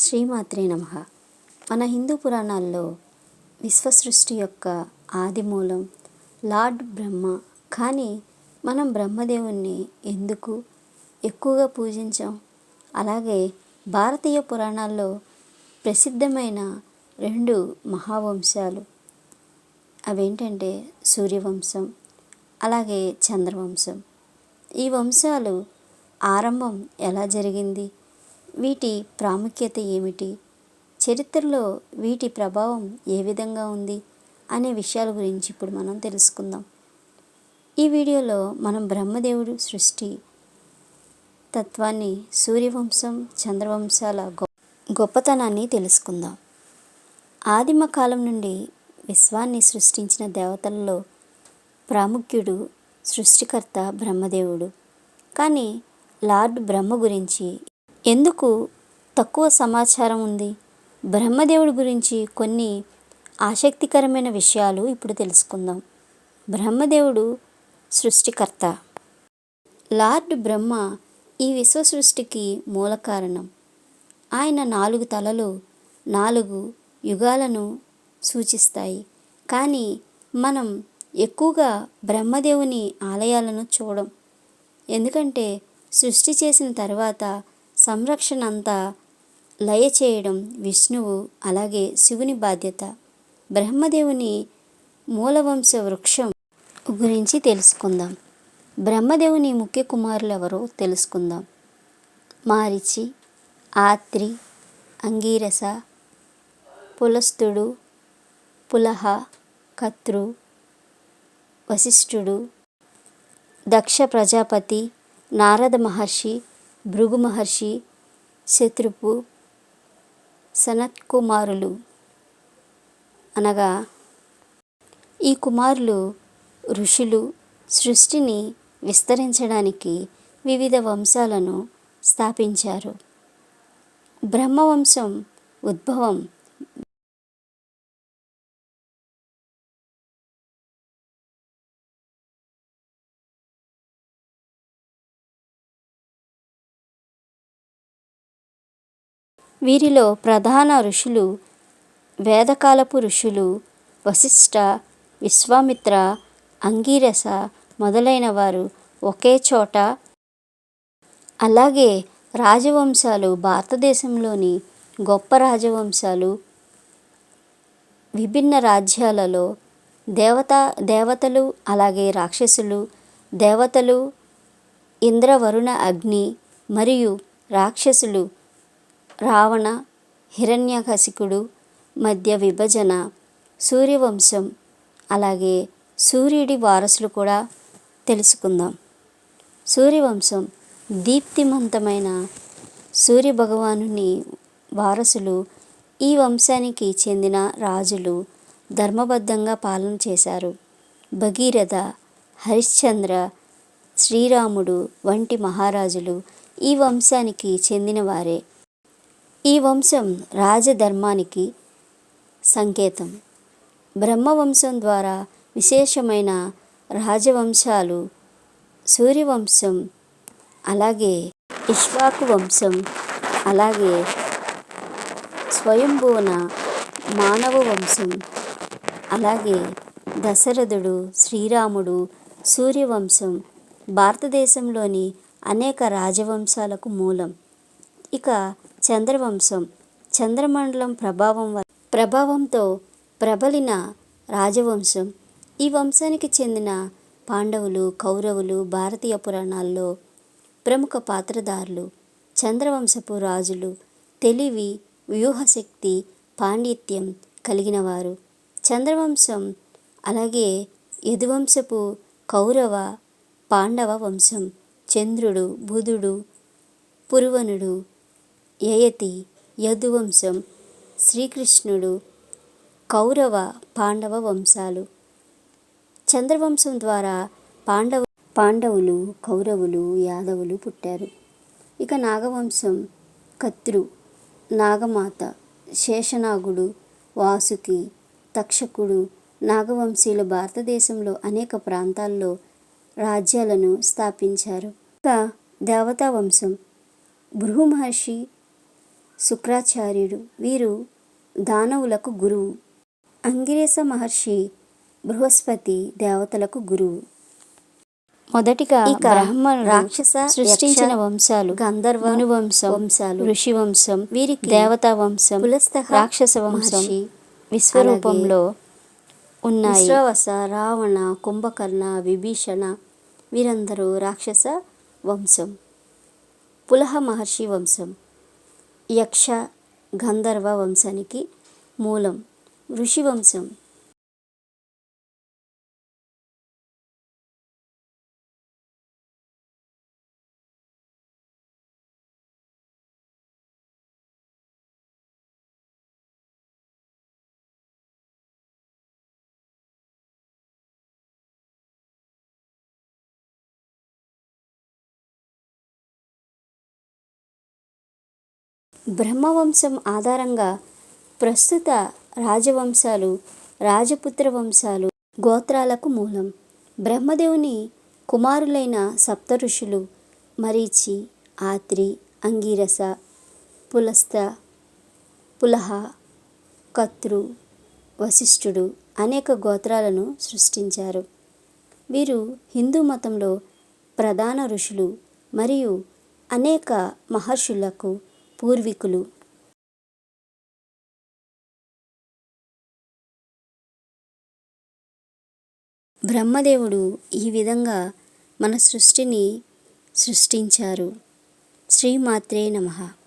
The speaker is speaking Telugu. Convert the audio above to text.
శ్రీమాత్రే నమ. మన హిందూ పురాణాల్లో విశ్వసృష్టి యొక్క ఆది మూలం లార్డ్ బ్రహ్మ. కానీ మనం బ్రహ్మదేవుణ్ణి ఎందుకు ఎక్కువగా పూజించాం? అలాగే భారతీయ పురాణాల్లో ప్రసిద్ధమైన రెండు మహావంశాలు. అవేంటంటే సూర్యవంశం అలాగే చంద్రవంశం. ఈ వంశాలు ఆరంభం ఎలా జరిగింది? వీటి ప్రాముఖ్యత ఏమిటి? చరిత్రలో వీటి ప్రభావం ఏ విధంగా ఉంది? అనే విషయాల గురించి ఇప్పుడు మనం తెలుసుకుందాం. ఈ వీడియోలో మనం బ్రహ్మదేవుడు సృష్టి తత్వాన్ని సూర్యవంశం చంద్రవంశాల గొప్పతనాన్ని తెలుసుకుందాం. ఆదిమ కాలం నుండి విశ్వాన్ని సృష్టించిన దేవతలలో ప్రాముఖ్యుడు సృష్టికర్త బ్రహ్మదేవుడు. కానీ లార్డ్ బ్రహ్మ గురించి ఎందుకు తక్కువ సమాచారం ఉంది? బ్రహ్మదేవుడి గురించి కొన్ని ఆసక్తికరమైన విషయాలు ఇప్పుడు తెలుసుకుందాం. బ్రహ్మదేవుడు సృష్టికర్త. లార్డ్ బ్రహ్మ ఈ విశ్వ సృష్టికి మూల కారణం. ఆయన నాలుగు తలలు నాలుగు యుగాలను సూచిస్తాయి. కానీ మనం ఎక్కువగా బ్రహ్మదేవుని ఆలయాలను చూడం. ఎందుకంటే సృష్టి చేసిన తర్వాత సంరక్షణ అంతా లయ చేయడం విష్ణువు అలాగే శివుని బాధ్యత. బ్రహ్మదేవుని మూలవంశ వృక్షం గురించి తెలుసుకుందాం. బ్రహ్మదేవుని ముఖ్య కుమారులు ఎవరో తెలుసుకుందాం. మారిచి ఆత్రి అంగీరస పులస్తుడు పులహ కత్రు వశిష్ఠుడు దక్ష ప్రజాపతి నారద మహర్షి భృగు మహర్షి శత్రుపు సనత్కుమారులు అనగా ఈ కుమారులు ఋషులు సృష్టిని విస్తరించడానికి వివిధ వంశాలను స్థాపించారు. బ్రహ్మవంశం ఉద్భవం వీరిలో ప్రధాన ఋషులు వేదకాలపు ఋషులు వశిష్ట విశ్వామిత్ర అంగీరస మొదలైన వారు ఒకే చోట. అలాగే రాజవంశాలు భారతదేశంలోని గొప్ప రాజవంశాలు విభిన్న రాజ్యాలలో దేవత దేవతలు అలాగే రాక్షసులు దేవతలు ఇంద్రవరుణ అగ్ని మరియు రాక్షసులు రావణ హిరణ్యకశికుడు మధ్య విభజన సూర్యవంశం అలాగే సూర్యుడి వారసులు కూడా తెలుసుకుందాం. సూర్యవంశం దీప్తిమంతమైన సూర్యభగవానుని వారసులు ఈ వంశానికి చెందిన రాజులు ధర్మబద్ధంగా పాలన చేశారు. భగీరథ హరిశ్చంద్ర శ్రీరాముడు వంటి మహారాజులు ఈ వంశానికి చెందినవారే. ఈ వంశం రాజధర్మానికి సంకేతం. బ్రహ్మవంశం ద్వారా విశేషమైన రాజవంశాలు సూర్యవంశం అలాగే ఇష్వాకు వంశం అలాగే స్వయంభువన మానవ వంశం అలాగే దశరథుడు శ్రీరాముడు సూర్యవంశం భారతదేశంలోని అనేక రాజవంశాలకు మూలం. ఇక చంద్రవంశం చంద్రమండలం ప్రభావం ప్రభావంతో ప్రబలిన రాజవంశం. ఈ వంశానికి చెందిన పాండవులు కౌరవులు భారతీయ పురాణాల్లో ప్రముఖ పాత్రధారులు చంద్రవంశపు రాజులు. తెలివి వ్యూహశక్తి పాండిత్యం కలిగిన వారు చంద్రవంశం అలాగే యదువంశపు కౌరవ పాండవ వంశం. చంద్రుడు బుధుడు పురువనుడు యయతి యదువంశం శ్రీకృష్ణుడు కౌరవ పాండవ వంశాలు. చంద్రవంశం ద్వారా పాండవ పాండవులు కౌరవులు యాదవులు పుట్టారు. ఇక నాగవంశం కత్రు నాగమాత శేషనాగుడు వాసుకి తక్షకుడు నాగవంశీయులు భారతదేశంలో అనేక ప్రాంతాల్లో రాజ్యాలను స్థాపించారు. ఇక దేవతా వంశం భృగు మహర్షి శుక్రాచార్యుడు. వీరు దానవులకు గురువు. అంగిరస మహర్షి బృహస్పతి దేవతలకు గురువు. మొదటిగా ఇక బ్రాహ్మణుడు రాక్షస, సృష్టించిన వంశాలు గంధర్వ వంశం వంశాలు. ఋషి వంశం వీరికి దేవతా వంశం పులస్తహ రాక్షస వంశం విశ్వరూపంలో ఉన్నాయి. విశ్రవస రావణ కుంభకర్ణ విభీషణ వీరందరూ రాక్షస వంశం పులహ మహర్షి వంశం. యక్ష గంధర్వ వంశానికి మూలం ఋషి బ్రహ్మవంశం ఆధారంగా ప్రస్తుత రాజవంశాలు రాజపుత్ర వంశాలు గోత్రాలకు మూలం. బ్రహ్మదేవుని కుమారులైన సప్త ఋషులు మరీచి ఆత్రి అంగీరస పులస్త పులహ కత్రు వశిష్ఠుడు అనేక గోత్రాలను సృష్టించారు. వీరు హిందూ మతంలో ప్రధాన ఋషులు మరియు అనేక మహర్షులకు పూర్వీకులు. బ్రహ్మదేవుడు ఈ విధంగా మన సృష్టిని సృష్టించారు. శ్రీమాత్రే నమః.